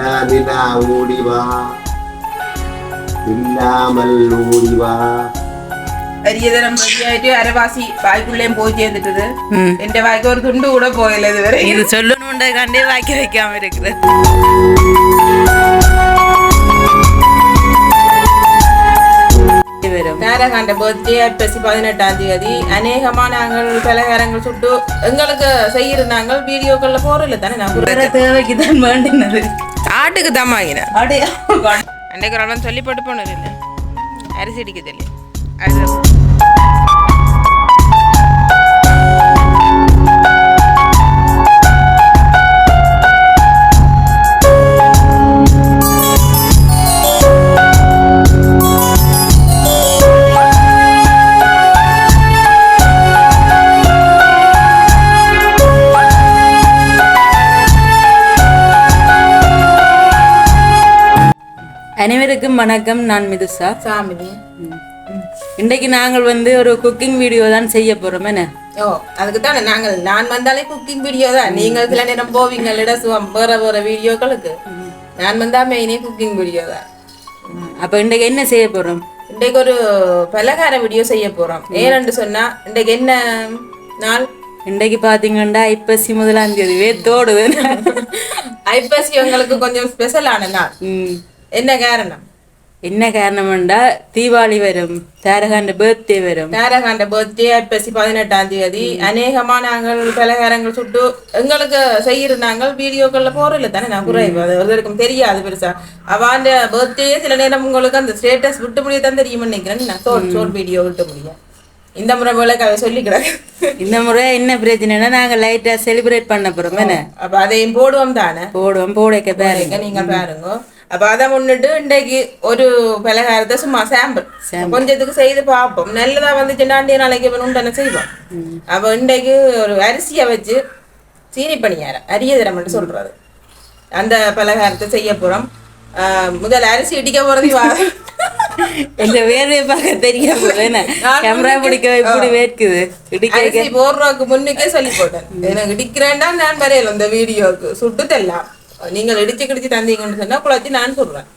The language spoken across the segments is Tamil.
நிலா நிலா ஓடிவா இல்லாமல் ஓடிவா അരിയതരം റെഡിയായിട്ട് അരവാസി വായ്ക്കുള്ളേയും പോയി ചെയ്തിട്ടത് ம். എന്റെ വായ്ക്ക് ഒരു തുണ്ട് കൂടെ പോയില്ല ഇതുവരെ இது சொல்லணும்ன்ற கண்டே வாக்கி வைக்காம இருக்குது வரும் நாரகாண்ட பர்த்டே ஐப்பசி பதினெட்டாம் தேதி அநேகமா நாங்கள் பலகாரங்கள் சுட்டு எங்களுக்கு செய்யற நாங்கள் வீடியோக்கள்ல போறல தானே நான் வேற தேவைக்கு தான் வேண்டினது ஆட்டுக்கு தான் வாங்கினேன். அன்றைக்கு ஒரு ஆளும் சொல்லி போட்டு போனது இல்லை. அரிசி அடிக்குது இல்லை அது அனைவருக்கும் வணக்கம். நான் மிதுசா. சாமினி. இன்றைக்கு நாங்கள் வந்து ஒரு குக்கிங் வீடியோ தான் செய்ய போறோம். என்ன? ஓ அதுக்கு தானே நாங்கள் நான் வந்தாலே குக்கிங் வீடியோ தான். நீங்கள் சில நேரம் போவீங்க சுவம் வேற வேற வீடியோக்களுக்கு நான் வந்தா மெயினே குக்கிங் வீடியோ தான். அப்ப இன்றைக்கு என்ன செய்ய போறோம்? இன்றைக்கு ஒரு பலகார வீடியோ செய்ய போறோம். ஏனென்று சொன்னா இன்றைக்கு என்ன நாள்? இன்றைக்கு பாத்தீங்கன்னா ஐப்பசி முதலாம் தேதி வேத்தோடுது ஐப்பசி உங்களுக்கு கொஞ்சம் ஸ்பெஷலான நாள். என்ன காரணம்? என்ன காரணம்டா தீபாவளி வரும் தாரகாண்ட பர்த்டே வரும் நாரகாண்ட பர்த்டே ஐப்பசி பதினெட்டாம் தேதி அநேகமா நாங்கள் பலகாரங்கள் சுட்டு எங்களுக்கு செய்யற நாங்கள் வீடியோக்கள்ல போறல தானே நான் குறைவு அது ஒருத்தருக்கும் தெரியாது பெருசா அவாண்ட பர்த்டே சில நேரம் உங்களுக்கு அந்த ஸ்டேட்டஸ் விட்டு முடிய தான் தெரியும் நினைக்கிறேன் நான் ஷோர்ட் ஷோர்ட் வீடியோ விட்டு முடியும் இந்த முறை போல கதை சொல்லி கிடக்கு இந்த முறை என்ன பிரச்சனைனா நாங்க லைட்டா செலிப்ரேட் பண்ண போறோம் அப்ப அதையும் போடுவோம் தானே போடுவோம் போடைக்க பாருங்க பாருங்க நீங்க பாருங்க அப்ப அதை முன்னிட்டு இன்றைக்கு ஒரு பலகாரத்தை சும்மா சாம்பிள் கொஞ்சத்துக்கு செய்து பார்ப்போம் நல்லதா வந்துச்சுன்னா அண்டிய நாளைக்கு இவன் உண்டனை செய்வோம் அப்ப இன்றைக்கு ஒரு அரிசியை வச்சு சீனி பணியாரம் அரியதரம் மட்டும் சொல்றது அந்த பலகாரத்தை செய்ய போறோம் ஆஹ் முதல்ல அரிசி இடிக்க போறது இந்த வேர்வையை பார்க்க தெரிய நான் கேமரா பிடிக்க இப்படி வேர்க்குது இடிக்க போடுறதுக்கு முன்னுக்கே சொல்லி போட்டேன் எனக்கு இடிக்கிறேன்டா நான் வரையல இந்த வீடியோக்கு சுட்டுதெல்லாம் நீங்கள் இடிச்சு கிடிச்சு தந்தீங்கன்னு சொன்னா குழச்சி நான் சொல்றேன்.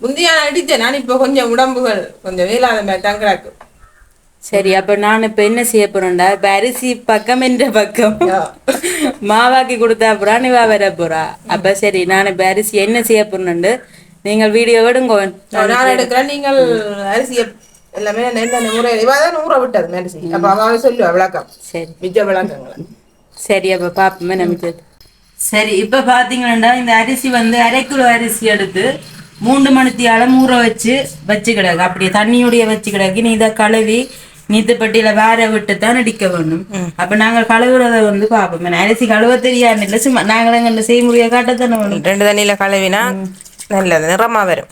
முந்தைய நான் இடிச்சேன் நான் இப்ப கொஞ்சம் உடம்புகள் கொஞ்சம் வேலாத மாதிரி தான் கிடக்கு சரி அப்ப நான் இப்ப என்ன செய்ய போறேன்டா? இப்ப அரிசி பக்கம் என்ற பக்கம். மாவாக்கி கொடுத்தா அப்புறம் நிவா வர போறா. அப்ப சரி நான் இப்ப அரிசி என்ன செய்ய போறேன்னு நீங்கள் வீடியோ விடுங்க நான் எடுக்கிறேன். நீங்கள் அரிசியை எல்லாமே என்ன ஊற இவாதான் ஊற விட்டது அரிசி அப்ப அவ சொல்லுவா விளக்கம். சரி. மிச்ச விளக்கங்களை. சரி அப்ப பாப்போமே. நமக்கு சரி இப்ப பாத்தீங்கன்னா இந்த அரிசி வந்து அரை கிலோ அரிசி எடுத்து மூன்று மணித்தியாலம் ஊற வச்சு வச்சு கிடக்கு. அப்படியே தண்ணியோடைய வச்சு கிடக்கு. நீ இதை கழுவி நீத்துப்பட்டியில வேற விட்டு தான் அடிக்க வேணும் அப்ப நாங்க கழுவுறத வந்து பாப்போம் ஏன்னா அரிசி கழுவ தெரியாது இல்ல. சும்மா நாங்களும் முடிய காட்டத்தானே வேணும்? ரெண்டு தண்ணியில கழுவினா நல்லது. நிறமா வரும்.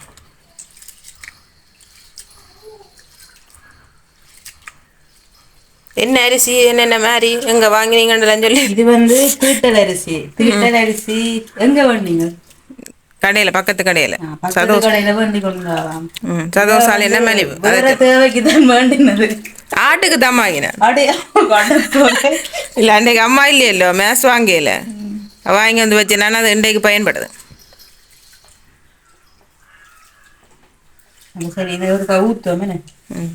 என்ன அரிசி என்னென்ன மாதிரி எங்க வாங்கினீங்கன்னு சொல்லி. இது வந்து தீட்டல் அரிசி தீட்டல் அரிசி எங்க வேண்டீங்க கடையில பக்கத்து கடையில. ம் சதோசால் என்ன மலிவு தேவைக்கு தான் வேண்டினது. ஆட்டுக்கு தான் வாங்கினேன். இல்ல அன்றைக்கு அம்மா இல்லையல்லோ மேஸ் வாங்கல வாங்கி வந்து வச்சேன்னா அது இன்றைக்கு பயன்படுது. சரி இது என்ன? ம்.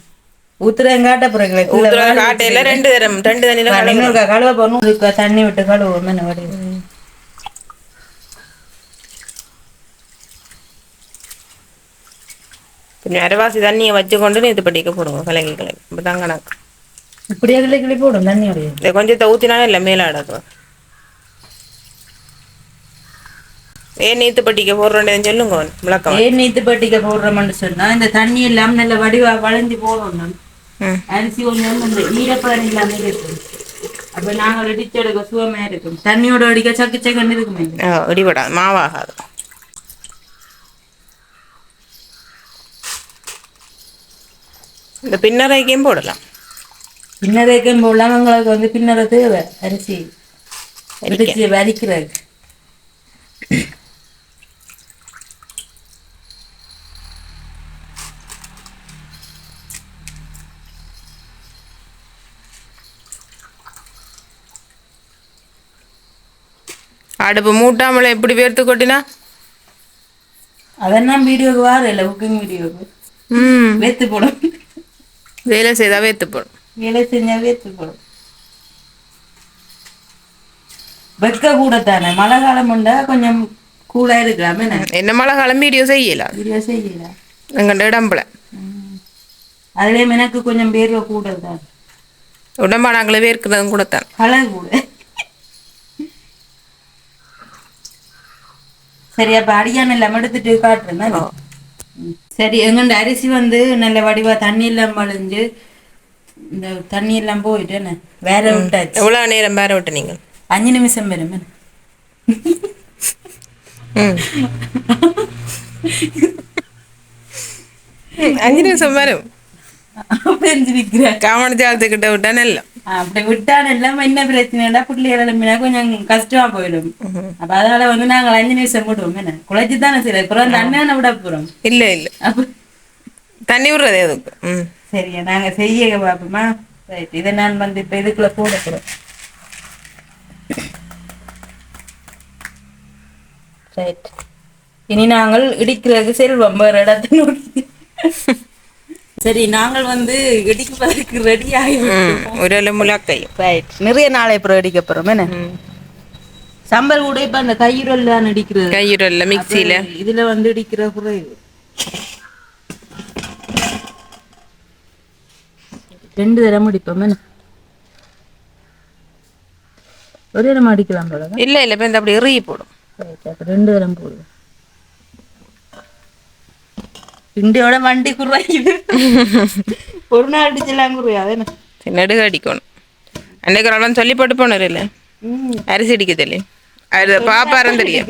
ஊத்துறேன் காட்ட போறீங்களே ஊத்துற காட்டையில ரெண்டு தரம் ரெண்டு தண்ணியில கழுவு. இன்னொரு கழுவ போகணும் இதுக்கு தண்ணி விட்டு கழுவோம் என்ன கொஞ்சம் அரைவாசி தண்ணியை வச்சு கொண்டு இது படிக்க போடுங்க கலக்கி கலக்கி. இப்பதான் கணக்கு. இப்படியே கிளி கிளி போடும் தண்ணி இதை கொஞ்சத்தை ஊற்றினாலும் இல்லை மேலே அடக்கும். ஏன் நீத்து பட்டிக்க போடுறேன்னு சொல்லுங்க விளக்கம். ஏன் நீத்து பட்டிக்க போடுறோம்னு சொன்னா இந்த தண்ணி இல்லாம நல்ல வடிவா வளைஞ்சு போடணும். அரிசி கொஞ்சம் இந்த ஈரப்பதம் இல்லாம இருக்கும் அப்ப இடிச்சு எடுக்க சுகமா இருக்கும். தண்ணியோட அடிக்க சக்கு சக்குன்னு இருக்குமே. ஆ, இடிபடாது மாவாகாது. இந்த பின்னரைக்கும் போடலாம். பின்னரைக்கும் போடலாம். உங்களுக்கு வந்து பின்னரை தேவை. அரிசி இடிச்சு வலிக்கிறது அடுப்பு மூட்டாமல எப்படி பேர்த்து கொட்டினா? அதெல்லாம் வீடியோக்கு வார இல்லை குக்கிங் வீடியோக்கு. ம். வேத்து போடும். வேலை செய்தா வேத்து போடும். வேலை செஞ்சா வேத்து போடும். வெக்க கூட தானே மழை காலம் உண்டா? கொஞ்சம் கூலா இருக்கலாமே என்ன? மழை காலம்? வீடியோ செய்யலாம் வீடியோ செய்யல. எங்கள்ட இடம்புல. அதுலயும் எனக்கு கொஞ்சம் பேர்வை கூட தான் உடம்பானாங்களே வேர்க்கிறதும் கூட தான் கலர் கூட. சரி அப்ப அடியான் எல்லாம் எடுத்துட்டு காட்டுறேன். சரி எங்கண்ட அரிசி வந்து நல்ல வடிவா தண்ணி எல்லாம் மழிஞ்சு இந்த தண்ணி எல்லாம் போயிட்டு என்ன வேற விட்டாச்சு. எவ்வளோ நேரம் பேர விட்டு நீங்கள்? அஞ்சு நிமிஷம் வரும் அஞ்சு நிமிஷம் வரும் காமணிச்சாலத்துக்கிட்ட விட்டா நல்ல அப்படி விட்டான் எல்லாம் என்ன பிரச்சனைடா? பிள்ளைகள் எழுப்பினா கொஞ்சம் கஷ்டமா போயிடும். அப்ப அதனால வந்து நாங்கள் அஞ்சு நிமிஷம் விடுவோம் என்ன? குழைச்சி தானே சரி அப்புறம் அண்ணனை விட போறோம். இல்லை இல்லை. தண்ணி விடுறது எதுக்கு? சரியா நாங்க செய்ய பார்ப்போமா ரைட் இதை நான் வந்து இப்ப இதுக்குள்ள போட போறேன். ரைட் இனி நாங்கள் இடிக்கிறதுக்கு செல்வம். வேற இடத்தை நோக்கி. சரி நாங்கள் வந்து இடிப்பதற்கு ரெடி ஆகி ம் ஒரு இலை முலாக்கையும் ரைட் நிறைய நாளை அப்புறம் இடிக்க போறோம் என்ன? சம்பல் கூட இப்ப அந்த கையுறல் தான் இடிக்கிறது கையுறல்ல மிக்சியில். இதுல வந்து இடிக்கிற குறைவு ரெண்டு தரம் அடிப்போம் என்ன? ஒரு தரம் அடிக்கலாம் போல. இல்லை இல்லை இப்போ இந்த அப்படி எறிய போடும். ரெண்டு தரம் போடுவோம். இண்டியோட வண்டி குறையுது ஒரு நாள் அடிச்செல்லாம் குறையாது என்ன நடுக அடிக்கணும் அன்றைக்கு ஒரு சொல்லி போட்டு போனார் இல்லை அரிசி அடிக்குது அது பாப்பாரம் தெரியும்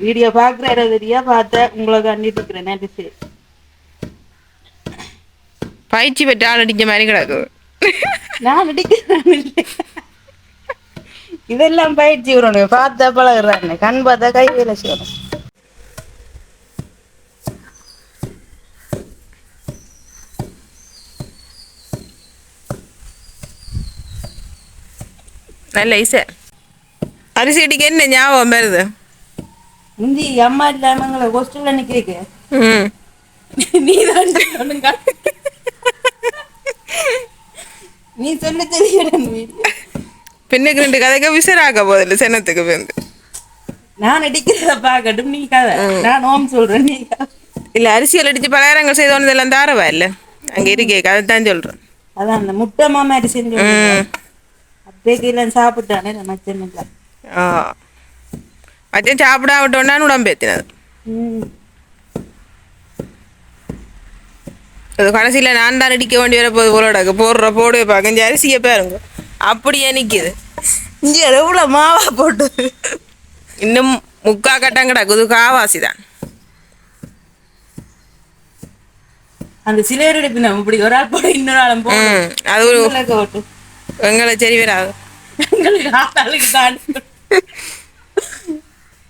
வீடியோ பாக்குற தெரியா பார்த்தேன் உங்களை கண்டிட்டு இருக்கிறேன் சரி பயிற்சி பெற்ற ஆள் அடிச்ச மாதிரி கிடக்கு நான் அடிக்கிறேன் இதெல்லாம் பயிற்சி விடணும் பார்த்தா பழகுறாங்க கண் பார்த்தா கை வேலை செய்யணும் நல்ல இசை அரிசி அடிக்க என்ன ஞாபகம் வருது முந்தி அம்மா இல்லாமங்களை ஹோஸ்டல்ல நிக்கிறீங்க நீ தான் நீ சொல்லி தெரியணும் பின்னுக்கு ரெண்டு கதைக்கு விசராக்க போதில்லை சென்னத்துக்கு வந்து நான் அடிக்கிறத பார்க்கட்டும் நீ கதை நான் ஓம் சொல்றேன் நீ. இல்லை அரிசியில் அடித்து பலகாரங்கள் செய்தோன்னு எல்லாம் தாரவா இல்லை அங்கே இருக்கே கதை தான் சொல்கிறேன் அதான் அந்த முட்டை மாதிரி செஞ்சு ம் அப்படியே கீழே சாப்பிட்டானே இல்லை விட்டோன்னா உடம்பு ஏற்றினது ம். அது கடைசியில் நான் தான் அடிக்க வேண்டி வர போது போலடாக்கு போடுற போடுவே பார்க்க அரிசியை பாருங்க. அப்படியே நிற்கிது இங்கே எவ்வளோ மாவா போட்டு? இன்னும் முக்கா கட்டம் கிடக்குது காவாசி தான். அந்த சிலையர் எடுப்பு நம்ம இப்படி ஒரு ஆள் போட இன்னொரு ஆளும் போட ம். அது ஒரு எங்களை சரி வராது.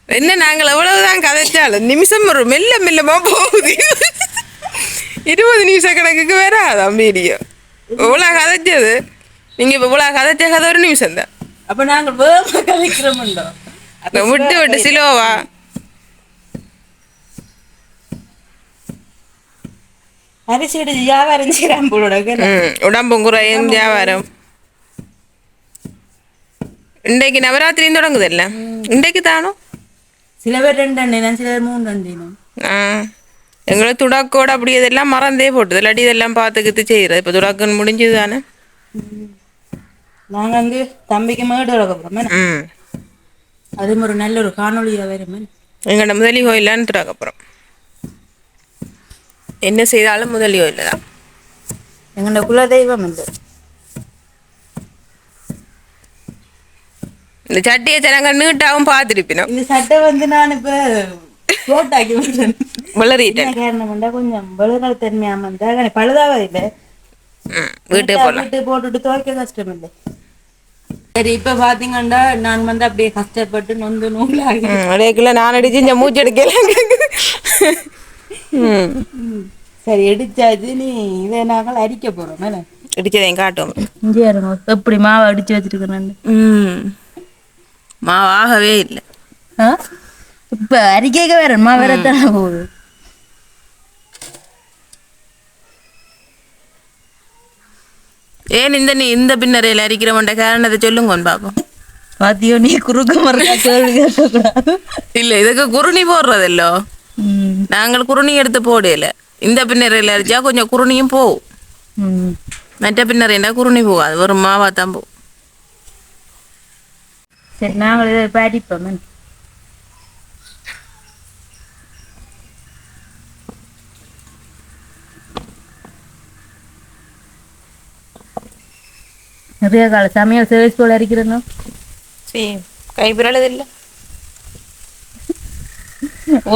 என்ன நாங்கள் எவ்வளவுதான் கதைச்சாலும் நிமிஷம் ஒரு மெல்ல மெல்லமா போகுது. இருபது நிமிஷம் கணக்குக்கு வராதான் வீடியோ? இவ்வளோ கதைச்சது. நீங்கள் இப்போ இவ்வளோ கதைச்ச கதை ஒரு நிமிஷம் தான். அப்ப நாங்க வேகமா கலைக்கிறோம்டோ விட்டு விட்டு சிலோவா? அரிசி எடுத்து வியாபாரம் ம் உடம்பும் குறையும். வியாபாரம். இன்றைக்கு நவராத்திரியும் தொடங்குதல்ல? இன்றைக்கு தானோ? சில பேர் ரெண்டு அண்ணினா சில பேர் மூணு அண்டினும் ஆ. எங்களை துடாக்கோட அப்படி இதெல்லாம் மறந்தே போட்டுது. இல்லாட்டி இதெல்லாம் பார்த்துக்கிட்டு செய்கிறது இப்போ துடாக்குன்னு முடிஞ்சது தானே? நாங்க வந்து தம்பிக்கு மேடு வளர்க்க ம். அதுவும் ஒரு நல்ல ஒரு காணொலியா வருமே எங்கள்ட முதலி கோயிலான்னு துடாக்க போகிறோம் என்ன செய்தாலும் முதலி கோயில் தான். எங்களோட குலதெய்வம் இல்லை இந்த சட்டியை ஜனங்க நீட்டாவும் பார்த்துருப்பினோம். இந்த சட்டை வந்து நான் இப்ப போட்டாக்கி விடுறேன். வளரிட்டேன் என்ன காரணம்டா கொஞ்சம் வலுநல தன்மையாம இருந்தா பழுதாக இல்லை. வீட்டு போட்டுட்டு துவைக்க கஷ்டம் இல்லை. சரி இப்ப பாத்தீங்கன்னா நான் வந்து அப்படியே கஷ்டப்பட்டு நொந்து நூலாகி. அடையக்குள்ள நான் அடிச்சு இந்த மூச்சு ம். சரி எடுத்தாச்சு நீ இதை நாங்கள் அடிக்க போறோம் என்ன? இடிச்சதையும் காட்டும் இங்கே இருங்க எப்படி மாவு அடிச்சு வச்சிருக்கிறேன் ம். மாவாகவே இல்லை. இப்ப அறிக்கைக்கு வேற அம்மா வேறத்தான போகுது? ஏன் இந்த நீ இந்த பின்னரையில் அரிக்கிறவன்ட காரணத்தை சொல்லுங்க பாப்போம். பாத்தியோ நீ குறுக்க மறுக்க கேள்வி கேட்கக்கூடாது இல்ல இதுக்கு குருணி போடுறதில்லோ? ம். நாங்கள் குருணி எடுத்து போடல. இந்த பின்னரையில் அரிச்சா கொஞ்சம் குருணியும் போகும். ம். மற்ற பின்னரைண்டா குருணி போகாது? வெறும் மாவா தான் போகும். சரி நாங்கள் இதை பாடிப்போம் நிறைய கால சமையல் சர்வீஸ் போல இருக்கிறோம் சரி கைப்பிரளது இல்லை.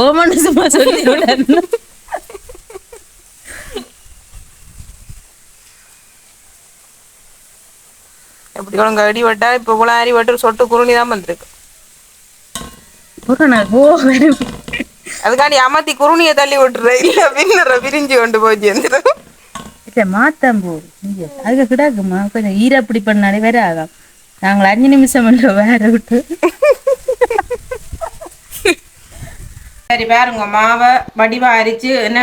ஓமன்னு சும்மா சொல்லி எப்படி உனக்கு அடி வட்டா இப்போ இவ்வளோ அரி வட்டு சொட்டு குருணி தான் வந்திருக்கு. அதுக்காண்டி அமர்த்தி குருணியை தள்ளி விட்டுற இல்ல பின்னற பிரிஞ்சு கொண்டு போய் சேர்ந்துடும் இல்லை மாத்தாம் போ. இங்க. அதுக்கு கிடாக்குமா? கொஞ்சம் ஈரப்படி பண்ணாலே வேற ஆகும் நாங்கள் அஞ்சு நிமிஷம் இல்லை வேற விட்டு. சரி பாருங்க. மாவை வடிவா அரிச்சு என்ன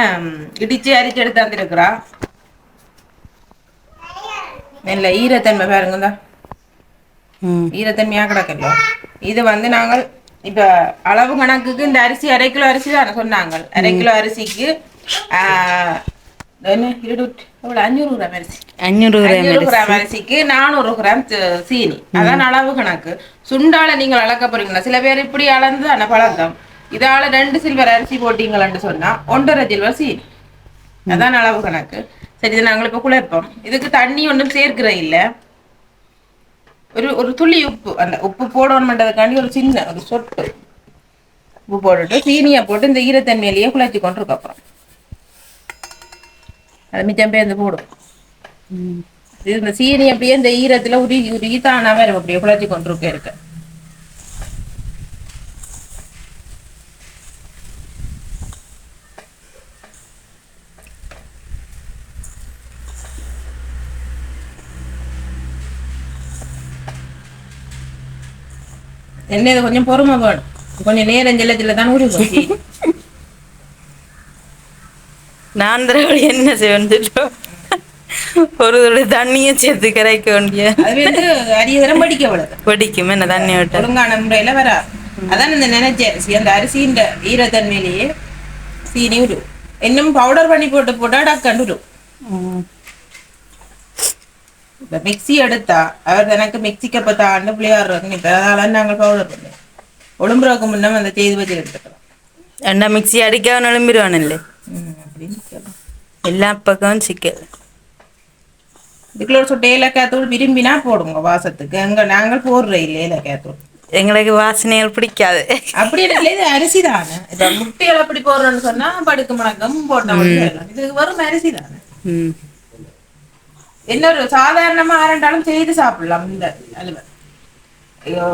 இடிச்சு அரிச்சு எடுத்து தந்துருக்குறா. நல்ல ஈரத்தன்மை பாருங்க இந்தா. ம். ஈரத்தன்மையாக கிடக்கല്ലോ இது வந்து நாங்கள் இப்ப அளவு கணக்குக்கு இந்த அரிசி அரை கிலோ அரிசி தானே சொன்னாங்க அரை கிலோ அரிசிக்கு அஞ்சூறு கிராம் அரிசி. அஞ்சூறு கிராம் அரிசிக்கு நானூறு கிராம் சீனி. அதான் அளவு கணக்கு. சுண்டால நீங்கள் அளக்க போறீங்களா? சில பேர் இப்படி அளந்து அந்த பழக்கம். இதால ரெண்டு சில்வர் அரிசி போட்டீங்களான்னு சொன்னா ஒன்றரை சில்வர் சீனி. அதான் அளவு கணக்கு. சரி இதை நாங்கள் இப்ப குழப்போம். இதுக்கு தண்ணி ஒன்றும் சேர்க்கிற இல்ல. ஒரு ஒரு துளி உப்பு அந்த உப்பு போடணுன்றதுக்காண்டி ஒரு சின்ன ஒரு சொட்டு உப்பு போட்டுட்டு சீனியை போட்டு இந்த ஈரத்தன்மையிலேயே குழச்சி கொண்டிருக்க அப்புறம். அது மிச்சம் பேர்ந்து போடும். இது இந்த சீனி அப்படியே இந்த ஈரத்துல உருகி உருகி தானா வரும் அப்படியே குழச்சி கொண்டிருக்க இருக்கு. என்ன இது கொஞ்சம் பொறுமை வேணும் கொஞ்சம் நேரம் ஜில்ல ஜில்ல தான் உருகும் சீனி. நான் தடவை என்ன செய்வேன் ஒரு தடவை தண்ணியும் சேர்த்து கரைக்க வேண்டிய. அது வந்து அரிய தரம் படிக்க விடுது வெடிக்கும் என்ன தண்ணி விட்ட? ஒழுங்கான முறையில வராது அதான் இந்த நினைச்ச அரிசி அந்த அரிசியின் ஈரத்தன்மையிலேயே சீனி விடும் இன்னும் பவுடர் பண்ணி போட்டு போட்டா டக்கண்டு விடும் இப்ப மிக்ஸி எடுத்தா அவர் எனக்கு மிக்ஸிக்கு அப்ப தாண்டு பிள்ளையாடுறோம் இப்ப அதனால நாங்கள் பவுடர் பண்ணோம் ஒழும்புறதுக்கு முன்ன அந்த செய்து வச்சு எடுத்துக்கலாம் ரெண்டா மிக்ஸி அடிக்க நழும்பிடுவானல்லே ம், அப்படின்னு சொல்லலாம். எல்லா பக்கமும் சிக்கல் இதுக்குள்ள ஒரு சொட்டு ஏலக்காய் தூள் விரும்பினா போடுங்க வாசத்துக்கு எங்க நாங்கள் போடுற இல்லை ஏலக்காய் தூள் எங்களுக்கு வாசனைகள் பிடிக்காது அப்படி இல்லை இது அரிசி தானே இப்ப முட்டைகள் அப்படி போடுறோம்னு சொன்னா படுக்கு முழக்கம் போட்ட மட்டும் இது வெறும் அரிசி தானே ம் இன்னொரு சாதாரணமா ஆரண்டாலும் செய்து சாப்பிடலாம் இந்த அலுவ.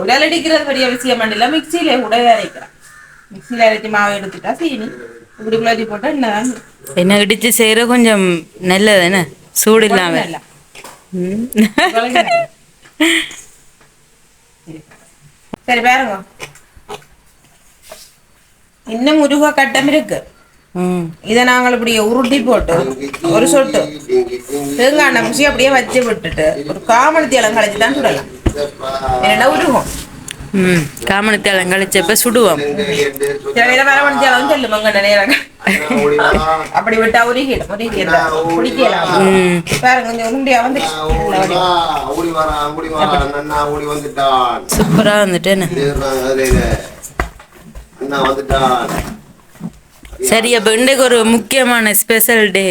உடலடிக்கிறது பெரிய விஷயம் இல்ல. மிக்சியில கூட அரைக்கலாம். மிக்சியில அரைச்சி மாவு எடுத்துட்டா சீனி. இப்படி குழச்சி போட்டா என்னதான் என்ன இடிச்சு செய்யற கொஞ்சம் நல்லது என்ன? சூடு இல்லாம. சரி. பாருங்க. இன்னும் உருவ கட்டம் இருக்கு. இதை நாங்கள் இப்படி உருட்டி போட்டு ஒரு சொட்டு. தேங்காய் நம்பிச்சு அப்படியே வச்சு விட்டுட்டு ஒரு காமணத்தி இளம் கழிச்சு தான் சுடலாம். என்னடா உருகும். ம் காமணத்தேளம் கழிச்சப்ப சுடுவோம். சில நேரம் வர மணிச்சி அளவு சொல்லுமாங்க நேரம் அப்படி விட்டா உருகிடும் உருகிடும் குடிக்கலாம் ம். பாருங்க கொஞ்சம் உருண்டியா வந்து சூப்பரா வந்துட்டு என்ன தேடுறாங்க அதுல. அண்ணா வந்துட்டான். சரி அப்ப இன்றைக்கு ஒரு முக்கியமான ஸ்பெஷல் டே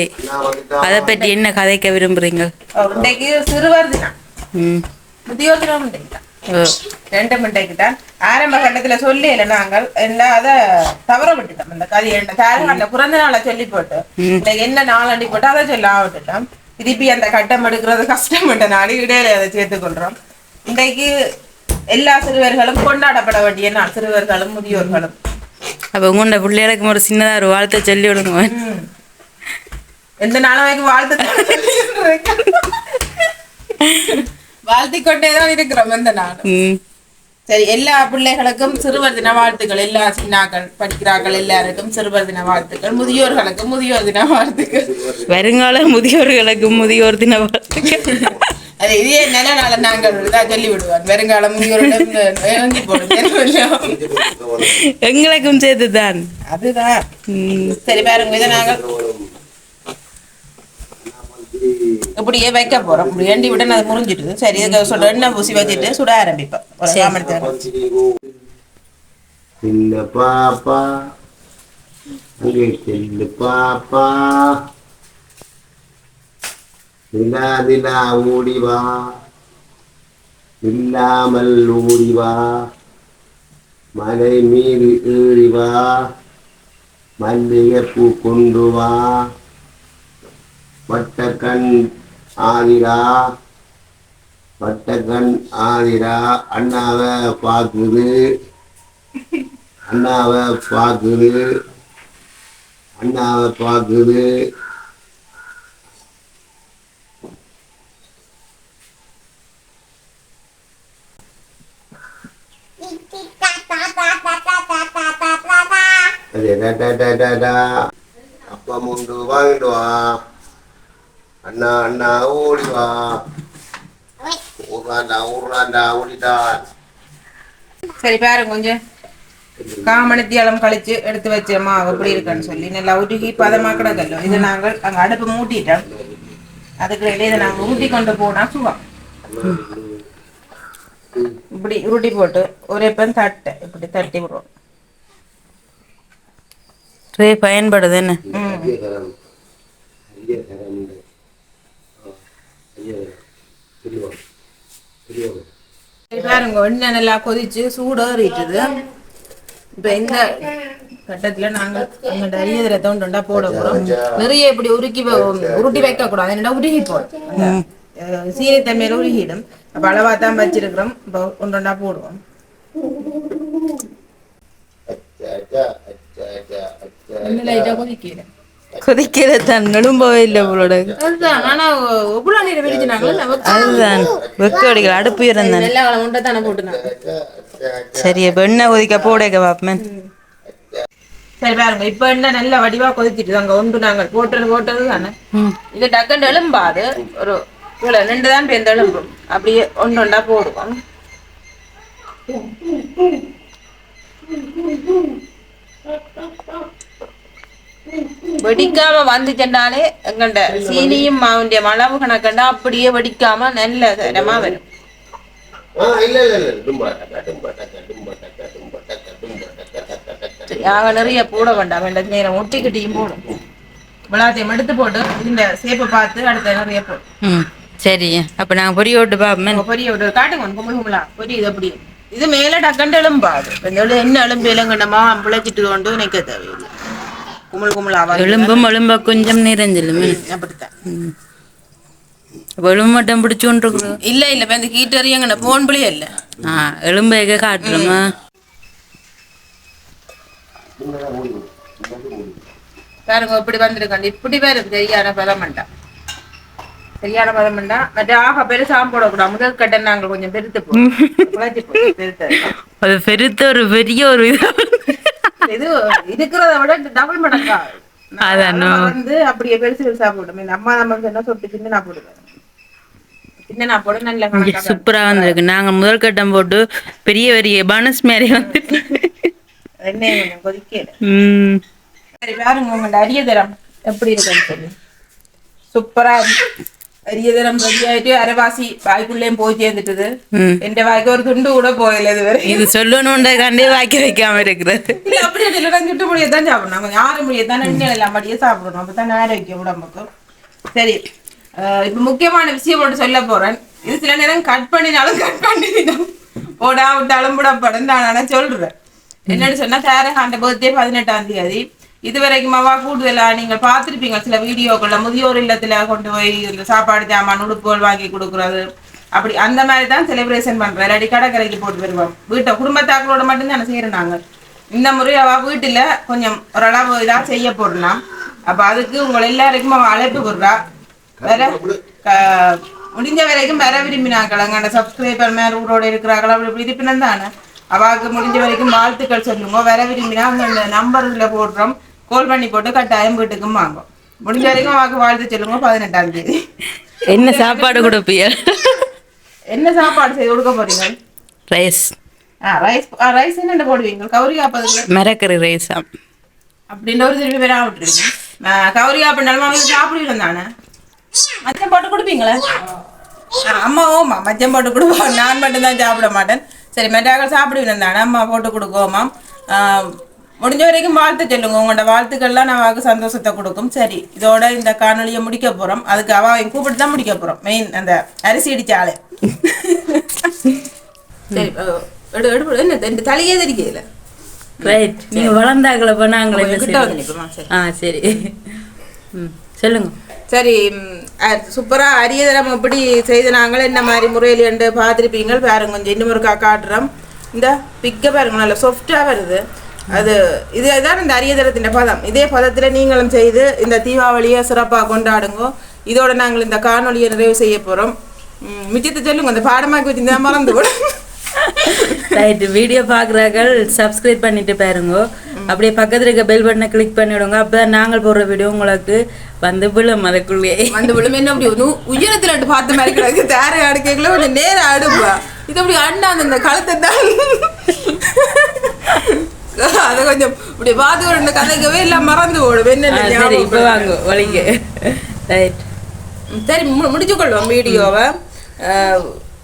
அதை பற்றி என்ன கதைக்க விரும்புறீங்க? இன்றைக்கு சிறுவர் தினம். முதியோர் தினம் ரெண்டு மிண்டைக்கு தான். ஆரம்ப கட்டத்துல சொல்லி இல்லை நாங்கள் எல்லாம் அதை தவற விட்டுட்டோம். இந்த கதை என்ன தாரகாண்ட பிறந்த நாளை சொல்லி போட்டு இன்னைக்கு என்ன நாளண்டி போட்டு அதை சொல்ல விட்டுட்டோம் திருப்பி அந்த கட்டம் எடுக்கிறது கஷ்டப்பட்ட நாள் இடையில அதை சேர்த்துக் கொள்றோம். இன்றைக்கு எல்லா சிறுவர்களும் கொண்டாடப்பட வேண்டிய நாள். சிறுவர்களும் முதியோர்களும். அப்ப உங்களோட பிள்ளைகளுக்கு ஒரு சின்னதா ஒரு வாழ்த்தை சொல்லி விடுங்க. எந்த நாளும் எனக்கு வாழ்த்து வாழ்த்திக் கொண்டே தான் இருக்கிறோம் இந்த நாள் ம். சரி எல்லா பிள்ளைகளுக்கும் சிறுவர் தின வாழ்த்துக்கள். எல்லா சின்னாக்கள் படிக்கிறார்கள் எல்லாருக்கும் சிறுவர் தின வாழ்த்துக்கள். முதியோர்களுக்கும் முதியோர் தின வாழ்த்துக்கள். வருங்கால முதியோர்களுக்கு முதியோர் தின வாழ்த்துக்கள். அது இதே நல்ல நாள நாங்கள் இதான் சொல்லி விடுவான் வருங்கால முதியோரிடம் இறங்கி போடுவோம் எங்களுக்கும் சேர்த்துதான் அதுதான். சரி பாருங்க இதை நாங்கள் இப்படியே வைக்க போறோம். இப்படி ஏண்டி விட அது முறிஞ்சிட்டுது சரி இதுக்கு சொல்ற எண்ணெய் பூசி வச்சுட்டு சுட ஆரம்பிப்போம். ஒரு சாமர்த்தியம் சின்ன பாப்பா அங்கே செல்லு பாப்பா. நிலா நிலா ஓடிவா இல்லாமல் ஓடி வா. மலை மீது ஏறிவா மல்லிகைப்பூ கொண்டு வா. வட்டக்கண் ஆதிரா. வட்டக்கண் ஆதிரா. அண்ணாவை பார்க்குது. அண்ணாவை பார்க்குது. அண்ணாவை பார்க்குது. அது டா டா டா டா டா. அப்பா முண்டு வாங்கிட்டு வா அண்ணா அண்ணா ஓடி வா ஊர்றாண்டா ஊர்றாண்டா ஓடிட்டான் சரி பாருங்க கொஞ்சம். காமணித்தியாலம் கழிச்சு எடுத்து வச்ச மாவு எப்படி இருக்குன்னு சொல்லி. நல்லா உருகி பதமா கிடக்கല്ലോ இதை நாங்கள் அங்க அடுப்பு மூட்டிட்டோம். அதுக்கு இடையே இதை நாங்கள் ஊட்டி கொண்டு போனா சுகம். இப்படி உருட்டி போட்டு ஒரு எப்பம் தட்டை இப்படி தட்டி விடுறோம் ட்ரே பயன்படுது என்ன பாருங்க எண்ணெய் நல்லா கொதிச்சு சூடேறிட்டுது இப்ப இந்த கட்டத்துல நாங்க எங்க அரியதிர தோண்டா போட போறோம். நிறைய இப்படி உருக்கி உருட்டி வைக்க கூடாது என்னடா உருகி போடும் சீனி தன்மையில உருகிடும். அப்ப அளவா தான் வச்சிருக்கிறோம். இப்போ ஒன்றொண்டா போடுவோம். கொதிக்கிற தான் நடும்பவே இல்லை உங்களோட அதுதான் வெக்க அடிக்கல அடுப்பு இருந்தான் சரி இப்ப எண்ணெய் கொதிக்க போடக்க பாப்பேன் சரி பாருங்க இப்ப என்ன நல்ல வடிவா கொதிச்சிட்டு அங்க ஒன்று நாங்கள் போட்டது போட்டது தானே இது டக்குன்னு எலும்பாது ஒரு இவ்வளவு ரெண்டு தான் பேருந்து எலும்பும் அப்படியே ஒன்று ஒன்றா போடுவோம் வெடிக்காம வந்துச்சுட்டாலே எங்கண்ட சீனியும் மாவுண்டிய அளவு கணக்கண்டா அப்படியே வெடிக்காம நல்ல தரமா வரும். நாங்க நிறைய போட வேண்டாம். ரெண்டு நேரம் ஒட்டிக்கிட்டையும் போடும். விளாத்தையும் எடுத்து போட்டு இந்த சேப்பை பார்த்து அடுத்த நிறைய போடும். சரி. அப்ப நாங்க பொரிய விட்டு பாப்போமே. பொரிய ஒரு காட்டுங்க ஒன்று கும்பல் கும்பலா பொரிய இது அப்படி இது மேல டக்கண்டு எலும்பாது என்ன எலும்பு இலங்கண்டமா பிழைச்சிட்டு கொண்டு நிக்க தேவையில்லை. கும்பல் கும்பலா எலும்பும் எலும்ப கொஞ்சம் நிறைஞ்சிலுமே அப்படித்தான் எலும்பு மட்டும் பிடிச்சு கொண்டு இல்ல இல்ல இப்ப இந்த ஹீட்டர் எங்கன போன் பிள்ளையே இல்ல. ஆ எலும்பு காட்டுறோமா? பாருங்க இப்படி வந்திருக்காண்டு இப்படி வருது சரியான பதம் வேண்டாம் சரியான பதம் வேண்டாம் மற்ற ஆக பெருசா போடக்கூடாது. முதல் கட்ட நாங்கள் கொஞ்சம் பெருத்து பெருத்து அது பெருத்த ஒரு பெரிய ஒரு இது இருக்கிறத விட டபுள் மடங்கா. வந்து அப்படியே பெருசு பெருசா இந்த அம்மா நம்ம சொன்னா சொட்டு சின்ன நான் போடுவேன். சூப்பரா வந்திருக்கு. நாங்க முதல் கட்டம் போட்டு பெரிய பெரிய பனஸ் மாதிரி வந்துட்டு. எண்ணெய் கொஞ்சம் கொதிக்கல. ம். சரி பாருங்க உங்களோட அரிய தரம் எப்படி இருக்குன்னு சொல்லி. சூப்பரா இருக்கு. அரிய தரம் ரெடி ஆயிட்டு அரைவாசி வாய்க்குள்ளேயும் போய் சேர்ந்துட்டுது ம் எந்த வாய்க்கு ஒரு துண்டு கூட போகல இதுவரை இது சொல்லணுன்றதுக்காண்டே வாக்கி வைக்காம இருக்கிறது இல்ல அப்படி இல்லைன்னா சுட்டு முடியை தான் சாப்பிடணும் கொஞ்சம் ஆறு முடியை தான் எண்ணெய் எல்லாம் படியே சாப்பிடணும் அப்பதான் ஆரோக்கியம் உடம்புக்கு சரி இப்ப முக்கியமான விஷயம் மட்டும் சொல்ல போறேன் இது சில நேரம் கட் பண்ணினாலும் கட் பண்ணிடும் போடா விட்டாலும் விடப்படும் நான் ஆனா சொல்றேன் என்னன்னு சொன்னா தேரகாண்ட பர்த்டே பதினெட்டாம் தேதி இதுவரைக்கும் அவ அவா கூடுதலா நீங்க பார்த்திருப்பீங்க. சில வீடியோக்கள்ல முதியோர் இல்லத்துல கொண்டு போய் இந்த சாப்பாடு ஜாமான் உடுப்புகள் வாங்கி கொடுக்கறது. அப்படி அந்த மாதிரி தான் செலிப்ரேஷன் பண்றேன். இல்லாட்டி கடற்கரைக்கு போட்டு வருவோம். வீட்டை குடும்பத்தாக்களோட மட்டும் தானே செய்யறோம் இந்த முறை அவ வீட்டுல கொஞ்சம் ஓரளவு இதா செய்ய போடலாம் அப்ப அதுக்கு உங்களை எல்லாருக்கும் அவ அழைப்பு கொடுறா வேற முடிஞ்ச வரைக்கும் வர விரும்பினாக்கள். அங்கே சப்ஸ்கிரைபர் மேல ஊரோட இருக்கிறாங்களா அப்படி இப்படி இருப்பினம் தானே அவாவுக்கு முடிஞ்ச வரைக்கும் வாழ்த்துக்கள் சொல்லுங்க. வர விரும்பினா அந்த நம்பர்ல போடுறோம். கால் பண்ணி போட்டு கட்டாயம் வீட்டுக்கும் வாங்கும் முடிஞ்ச வரைக்கும் அவாவுக்கு வாழ்த்து சொல்லுங்க பதினெட்டாம் தேதி. என்ன சாப்பாடு கொடுப்பிய? என்ன சாப்பாடு செய்து கொடுக்க போறீங்க? ரைஸ் ஆ ரைஸ் ரைஸ் என்ன போடுவீங்க? கௌரி காப்பதுக்கு மிரக்கறி ரைஸா அப்படின்ற ஒரு திருப்பி பேரா விட்டுருங்க. கௌரி காப்பினாலும் அவங்க சாப்பிடுவீங்க தானே? மச்சம் போட்டு கொடுப்பீங்களா? ஆ, அம்மா ஓமா மச்சம் போட்டு கொடுப்போம். நான் மட்டும்தான் சாப்பிட மாட்டேன். சரி மெட்டாக்கள் சாப்பிடுவீங்க தானே? அம்மா போட்டு கொடுக்குவோமா முடிஞ்ச வரைக்கும் வாழ்த்து சொல்லுங்க. உங்களோட வாழ்த்துக்கள்லாம் நான் சந்தோஷத்தை கொடுக்கும். சரி இதோட இந்த காணொலியை முடிக்க போறோம். அதுக்கு அவ கூப்பிட்டு தான் முடிக்க போறோம். மெயின் அந்த அரிசி சரி எடு எடு என்ன இந்த தலையே தெரிக்கல ரைட் நீங்க வளர்ந்தாங்கள பண்ணாங்களே கிட்ட வந்து? நிற்போமா சரி ஆ சரி. ம் சொல்லுங்க. சரி சூப்பராக அரியதரம் எப்படி செய்து நாங்கள் என்ன மாதிரி முறையில் என்று பார்த்துருப்பீங்க பாருங்க கொஞ்சம் இன்னும் ஒருக்கா காட்டுறோம். இந்த பிக்க பாருங்க நல்லா சாஃப்டாக வருது. அது இதுதான் இந்த அரியதரத்தின் பதம். இதே பதத்தில் நீங்களும் செய்து இந்த தீபாவளியை சிறப்பாக கொண்டாடுங்க. இதோட நாங்கள் இந்த காணொளியை நிறைவு செய்ய போகிறோம் மிச்சத்தை சொல்லுங்க இந்த பாடமாக்கி வச்சிருந்தா மறந்து கூட ரைட் வீடியோ பார்க்குறார்கள் சப்ஸ்கிரைப் பண்ணிட்டு பாருங்க. அப்படியே பக்கத்துல இருக்க பெல் பட்டனை கிளிக் பண்ணிவிடுங்க அப்பதான் நாங்கள் போடுற வீடியோ உங்களுக்கு வந்து விழும் அதுக்குள்ளேயே வந்து விழும். என்ன அப்படி ஒன்று உயரத்தில் ரெண்டு பார்த்த மாதிரி கிடக்கு. தேர அடுக்கைக்குள்ள கொஞ்சம் நேரம் அடுப்பா. இது அப்படி அண்ணா அந்த இந்த கழுத்தை தான் அதை கொஞ்சம் இப்படி பார்த்து ரெண்டு கதைக்கவே எல்லாம் மறந்து ஓடும் என்ன இப்போ வாங்க வலிங்க ரைட் சரி மு- முடிச்சு கொள்வோம் வீடியோவை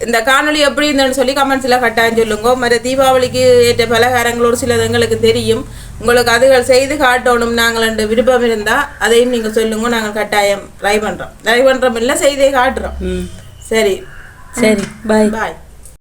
இந்த காணொளி எப்படி இருந்ததுன்னு சொல்லி கமெண்ட்ஸில் கட்டாயம் சொல்லுங்க. மற்ற தீபாவளிக்கு ஏற்ற பலகாரங்கள் ஒரு சிலது எங்களுக்கு தெரியும். உங்களுக்கு அதுகள் செய்து காட்டணும் நாங்கள் ரெண்டு விருப்பம் இருந்தால் அதையும் நீங்கள் சொல்லுங்க. நாங்கள் கட்டாயம் ட்ரை பண்ணுறோம் ட்ரை பண்ணுறோம் இல்லை செய்தே காட்டுறோம். சரி. சரி பாய் பாய்